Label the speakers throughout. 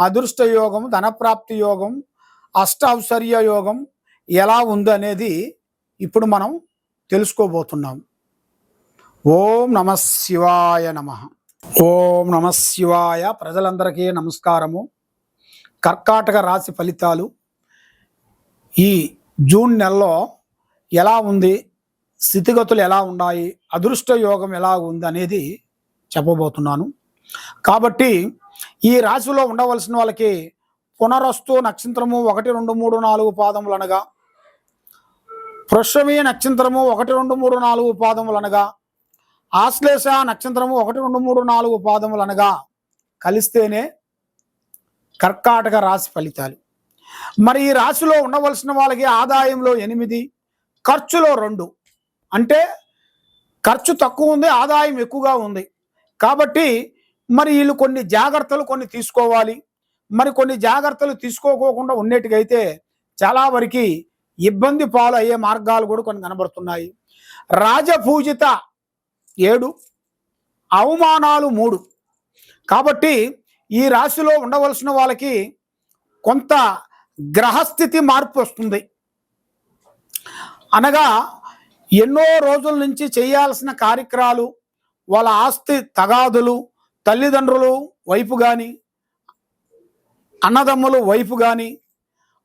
Speaker 1: అదృష్ట యోగం ధనప్రాప్తి యోగం అష్టౌశ్వర్య యోగం ఎలా ఉంది అనేది ఇప్పుడు మనం తెలుసుకోబోతున్నాం. ఓం నమ శివాయ నమ. ఓం నమ శివాయ. ప్రజలందరికీ నమస్కారము. కర్కాటక రాశి ఫలితాలు ఈ జూన్ నెలలో ఎలా ఉంది? స్థితిగతులు ఎలా ఉన్నాయి? అదృష్ట యోగం ఎలా ఉంది అనేది చెప్పబోతున్నాను. కాబట్టి ఈ రాశిలో ఉండవలసిన వాళ్ళకి పునరస్తు నక్షత్రము ఒకటి రెండు మూడు నాలుగు పాదములు అనగా వృషమి నక్షత్రము ఒకటి రెండు మూడు నాలుగు పాదములు అనగా ఆశ్లేష నక్షత్రము ఒకటి రెండు మూడు నాలుగు పాదములు అనగా కలిస్తేనే కర్కాటక రాశి ఫలితాలు. మరి ఈ రాశిలో ఉండవలసిన వాళ్ళకి ఆదాయంలో ఎనిమిది ఖర్చులో రెండు. అంటే ఖర్చు తక్కువ ఉంది ఆదాయం ఎక్కువగా ఉంది. కాబట్టి మరి వీళ్ళు కొన్ని జాగ్రత్తలు కొన్ని తీసుకోవాలి. మరి కొన్ని జాగ్రత్తలు తీసుకోకోకుండా ఉండేటికైతే చాలా వరకు ఇబ్బంది పాలు అయ్యే మార్గాలు కూడా కొన్ని కనబడుతున్నాయి. రాజపూజిత ఏడు అవమానాలు మూడు. కాబట్టి ఈ రాశిలో ఉండవలసిన వాళ్ళకి కొంత గ్రహస్థితి మార్పు వస్తుంది. అనగా ఎన్నో రోజుల నుంచి చేయాల్సిన కార్యక్రమాలు వాళ్ళ ఆస్తి తగాదులు తల్లిదండ్రులు వైపు కానీ అన్నదమ్ములు వైపు కానీ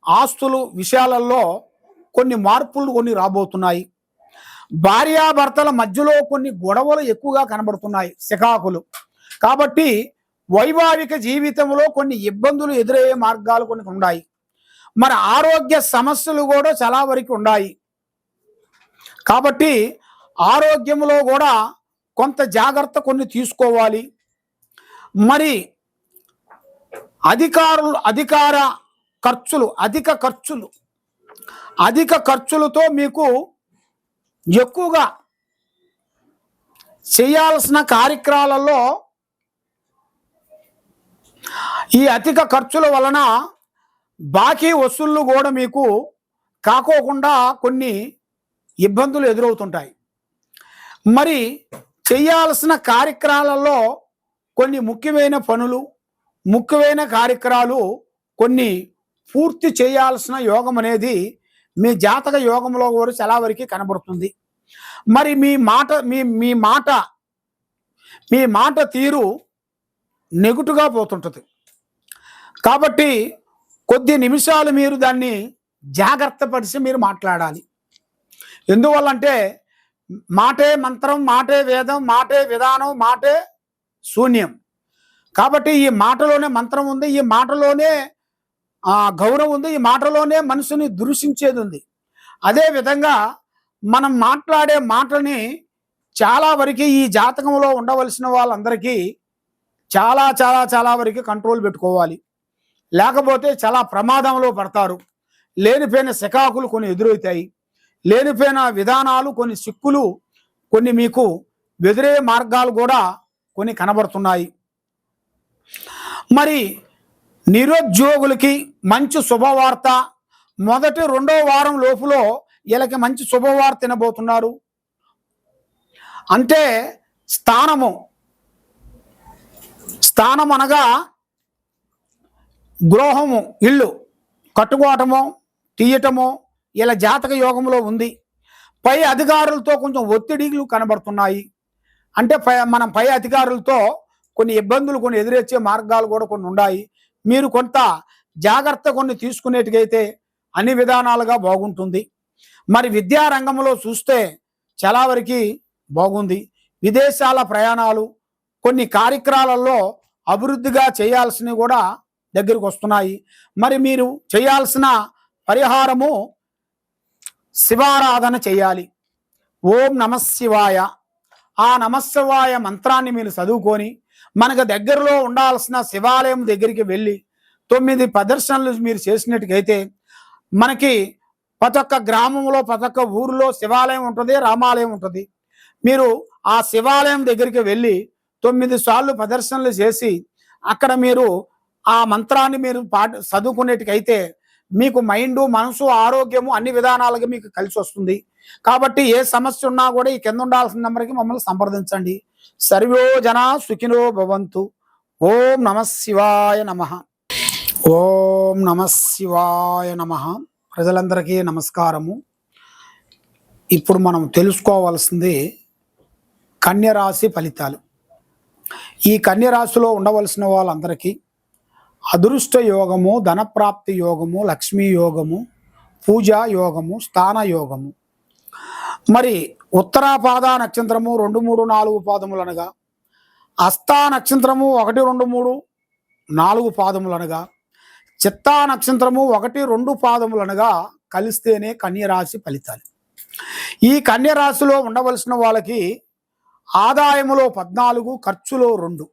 Speaker 1: ఆస్తులు విషయాలలో కొన్ని మార్పులు కొన్ని రాబోతున్నాయి. భార్యాభర్తల మధ్యలో కొన్ని గొడవలు ఎక్కువగా కనబడుతున్నాయి శికాకులు కాబట్టి వైవాహిక జీవితంలో కొన్ని ఇబ్బందులు ఎదురయ్యే మార్గాలు కొన్ని ఉన్నాయి. మరి ఆరోగ్య సమస్యలు కూడా చాలా వరకు ఉన్నాయి. కాబట్టి ఆరోగ్యంలో కూడా కొంత జాగ్రత్త కొన్ని తీసుకోవాలి. మరి అధికారులు అధికార ఖర్చులు అధిక ఖర్చులు అధిక ఖర్చులతో మీకు ఎక్కువగా చేయాల్సిన కార్యక్రమాలలో ఈ అధిక ఖర్చుల వలన బాకీ వసూళ్ళు కూడా మీకు కాకోకుండా కొన్ని ఇబ్బందులు ఎదురవుతుంటాయి. మరి చేయాల్సిన కార్యక్రమాలలో కొన్ని ముఖ్యమైన పనులు ముఖ్యమైన కార్యక్రమాలు కొన్ని పూర్తి చేయాల్సిన యోగం అనేది మీ జాతక యోగంలో కూడా చాలా వరకు కనబడుతుంది. మరి మీ మాట మీ మీ మాట మీ మాట తీరు నెగుటుగా పోతుంటుంది. కాబట్టి కొద్ది నిమిషాలు మీరు దాన్ని జాగ్రత్త పరిచి మీరు మాట్లాడాలి. ఎందువల్లంటే మాటే మంత్రం మాటే వేదం మాటే విధానం మాటే శూన్యం. కాబట్టి ఈ మాటలోనే మంత్రం ఉంది ఈ మాటలోనే గౌరవం ఉంది ఈ మాటలోనే మనసుని దృశించేది ఉంది. అదే విధంగా మనం మాట్లాడే మాటని చాలా వరకు ఈ జాతకంలో ఉండవలసిన వాళ్ళందరికీ చాలా చాలా చాలా వరకు కంట్రోల్ పెట్టుకోవాలి. లేకపోతే చాలా ప్రమాదంలో పడతారు. లేనిపోయిన శకాకులు కొన్ని ఎదురవుతాయి. లేనిపోయిన విధానాలు కొన్ని సిక్కులు కొన్ని మీకు ఎదురే మార్గాలు కూడా కొన్ని కనబడుతున్నాయి. మరి నిరుద్యోగులకి మంచి శుభవార్త మొదటి రెండో వారం లోపులో వీళ్ళకి మంచి శుభవార్త తినబోతున్నారు. అంటే స్థానము స్థానం అనగా గృహము ఇల్లు కట్టుకోవటము తీయటము ఇలా జాతక యోగంలో ఉంది. పై అధికారులతో కొంచెం ఒత్తిడిలు కనబడుతున్నాయి. అంటే పై మనం పై అధికారులతో కొన్ని ఇబ్బందులు కొన్ని ఎదురొచ్చే మార్గాలు కూడా కొన్ని ఉన్నాయి మీరు కొంత జాగ్రత్త కొన్ని తీసుకునేట్టుగైతే అన్ని విధానాలుగా బాగుంటుంది. మరి విద్యా రంగంలో చూస్తే చాలా వరకు బాగుంది. విదేశాల ప్రయాణాలు కొన్ని కార్యక్రమాలలో అభివృద్ధిగా చేయాల్సినవి కూడా దగ్గరికి వస్తున్నాయి. మరి మీరు చేయాల్సిన పరిహారము శివారాధన చేయాలి. ఓం నమశివాయ ఆ నమశివాయ మంత్రాన్ని మీరు చదువుకొని మనకు దగ్గరలో ఉండాల్సిన శివాలయం దగ్గరికి వెళ్ళి తొమ్మిది ప్రదర్శనలు మీరు చేసినట్టుకైతే మనకి ప్రతి ఒక్క గ్రామంలో ప్రతి ఒక్క ఊరిలో శివాలయం ఉంటుంది రామాలయం ఉంటుంది. మీరు ఆ శివాలయం దగ్గరికి వెళ్ళి తొమ్మిది సార్లు ప్రదర్శనలు చేసి అక్కడ మీరు ఆ మంత్రాన్ని మీరు పాట చదువుకునేటికైతే మీకు మైండ్ మనసు ఆరోగ్యము అన్ని విధానాలుగా మీకు కలిసి వస్తుంది. కాబట్టి ఏ సమస్య ఉన్నా కూడా ఈ కింద ఉండాల్సిన నెంబర్కి మమ్మల్ని సంప్రదించండి. సర్వో జన సుఖినో భవంతు. ఓం నమ శివాయ నమ. ఓం నమ శివాయ నమ. ప్రజలందరికీ నమస్కారము. ఇప్పుడు మనం తెలుసుకోవాల్సింది కన్యరాశి ఫలితాలు. ఈ కన్యరాశిలో ఉండవలసిన వాళ్ళందరికీ అదృష్ట యోగము ధనప్రాప్తి యోగము లక్ష్మీ యోగము పూజా యోగము స్థాన యోగము. మరి ఉత్తరాపాద నక్షత్రము రెండు మూడు నాలుగు పాదములనగా అస్థా నక్షత్రము ఒకటి రెండు మూడు నాలుగు పాదములనగా చిత్తా నక్షత్రము ఒకటి రెండు పాదములనగా కలిస్తేనే కన్యరాశి ఫలితాలు. ఈ కన్యరాశిలో ఉండవలసిన వాళ్ళకి ఆదాయములో పద్నాలుగు ఖర్చులో రెండు.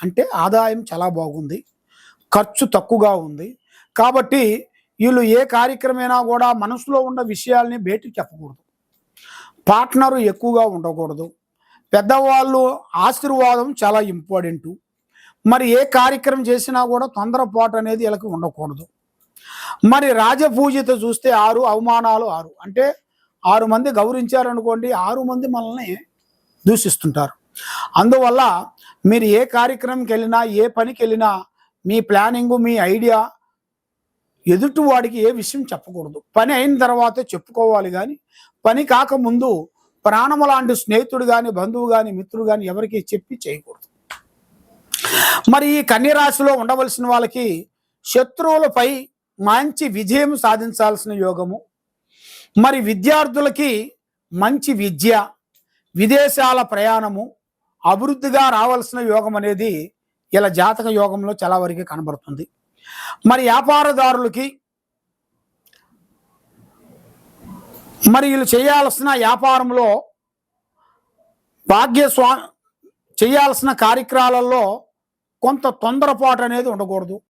Speaker 1: అంటే ఆదాయం చాలా బాగుంది. ఖర్చు తక్కువగా ఉంది. కాబట్టి వీళ్ళు ఏ కార్యక్రమైనా కూడా మనసులో ఉన్న విషయాల్ని బయటికి చెప్పకూడదు. పార్ట్నరు ఎక్కువగా ఉండకూడదు. పెద్దవాళ్ళు ఆశీర్వాదం చాలా ఇంపార్టెంట్. మరి ఏ కార్యక్రమం చేసినా కూడా తొందరపాటు అనేది వీళ్ళకి ఉండకూడదు. మరి రాజపూజిత చూస్తే ఆరు అవమానాలు ఆరు. అంటే ఆరు మంది గౌరవించారనుకోండి ఆరు మంది మనల్ని దూషిస్తుంటారు. అందువల్ల మీరు ఏ కార్యక్రమంకి వెళ్ళినా ఏ పనికి వెళ్ళినా మీ ప్లానింగ్ మీ ఐడియా ఎదుటి వాడికి ఏ విషయం చెప్పకూడదు. పని అయిన తర్వాతే చెప్పుకోవాలి కానీ పని కాకముందు ప్రాణము లాంటి స్నేహితుడు కానీ బంధువు కానీ మిత్రుడు కానీ ఎవరికి చెప్పి చేయకూడదు. మరి ఈ కన్యరాశిలో ఉండవలసిన వాళ్ళకి శత్రువులపై మంచి విజయం సాధించాల్సిన యోగము మరి విద్యార్థులకి మంచి విద్య విదేశాల ప్రయాణము అభివృద్ధిగా రావాల్సిన యోగం అనేది ఇలా జాతక యోగంలో చాలా వరకు కనబడుతుంది. మరి వ్యాపారదారులకి మరి వీళ్ళు చేయాల్సిన వ్యాపారంలో భాగ్యస్వా చేయాల్సిన కార్యక్రమాలలో కొంత తొందరపాటు అనేది ఉండకూడదు.